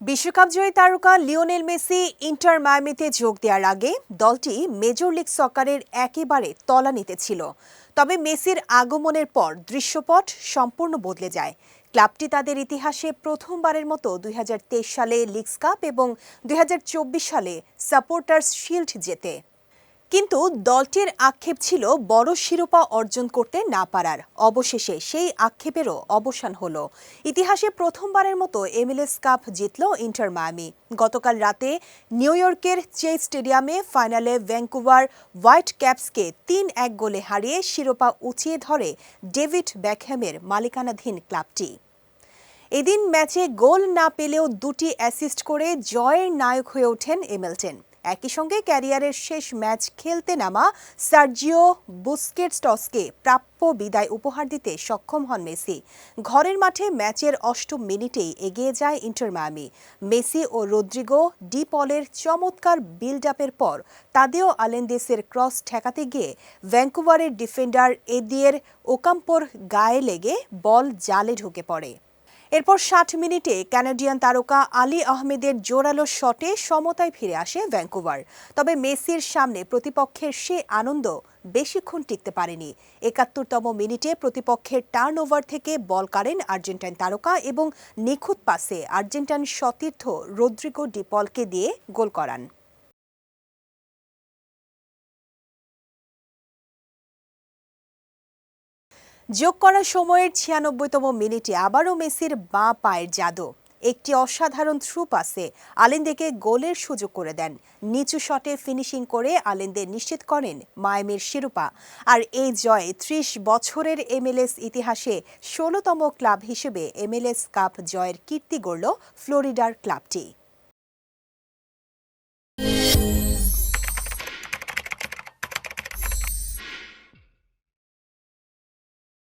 বিশ্বকাপ জয়ী তারকা Lionel Messi inter মায়ামিতে যোগ দেওয়ার আগে দলটি মেজর লিগ সকারের একেবারে তলানিতে ছিল। তবে মেসির আগমনের পর দৃশ্যপট সম্পূর্ণ বদলে যায়। ক্লাবটি তাদের ইতিহাসে প্রথমবারের মতো দুই হাজার তেইশ সালে লিগস কাপ এবং দুই হাজার চব্বিশ সালে সাপোর্টার্স শিল্ড জেতে। কিন্তু দলটির আক্ষেপ ছিল বড় শিরোপা অর্জন করতে না পারার। অবশেষে সেই আক্ষেপেরও অবসান হলো। ইতিহাসে প্রথমবারের মতো এমএলএস কাপ জিতল ইন্টার মায়ামি। গতকাল রাতে নিউ ইয়র্কের চে স্টেডিয়ামে ফাইনালে ভ্যাঙ্কুভার হোয়াইট ক্যাপসকে তিন এক গোলে হারিয়ে শিরোপা উঁচিয়ে ধরে ডেভিড ব্যাকহ্যামের মালিকানাধীন ক্লাবটি। এদিন ম্যাচে গোল না পেলেও দুটি অ্যাসিস্ট করে জয়ের নায়ক হয়ে ওঠেন এমেলটেন। একই সঙ্গে ক্যারিয়ারের শেষ ম্যাচ খেলতে নামা সার্জিও বুস্কেটসকে প্রাপ্য বিদায় উপহার দিতে সক্ষম হন মেসি। ঘরের মাঠে ম্যাচের অষ্টম মিনিটেই এগিয়ে যায় ইন্টার মায়ামি। মেসি ও রদ্রিগো ডি পলের চমৎকার বিল্ড আপের পর তাদেও আলেন্দেসের ক্রস ঠেকাতে গিয়ে ভ্যাঙ্কুভারের ডিফেন্ডার এদিয়ের ওকাম্পোর গায়ে লেগে বল জালে ঢুকে পড়ে। এরপর ষাট মিনিটে কানাডিয়ান তারকা আলী আহমেদের জোরালো শটে সমতায় ফিরে আসে ভ্যাঙ্কুভার। তবে মেসির সামনে প্রতিপক্ষের সে আনন্দ বেশিক্ষণ টিকতে পারেনি। একাত্তরতম মিনিটে প্রতিপক্ষের টার্ন ওভার থেকে বল কাড়েন আর্জেন্টাইন তারকা এবং নিখুঁত পাসে আর্জেন্টাইন সতীর্থ রদ্রিগো ডিপলকে দিয়ে গোল করান। যোগ করা সময়ের ছিয়ানব্বইতম মিনিটে আবারও মেসির বাঁ পায়ের জাদু। একটি অসাধারণ থ্রু পাসে আলেন্দেকে গোলের সুযোগ করে দেন। নিচু শটে ফিনিশিং করে আলেন্দে নিশ্চিত করেন মায়ামির শিরোপা। আর এই জয়ে ত্রিশ বছরের এমএলএস ইতিহাসে ষোলোতম ক্লাব হিসেবে এমএলএস কাপ জয়ের কীর্তি গড়ল ফ্লোরিডার ক্লাবটি।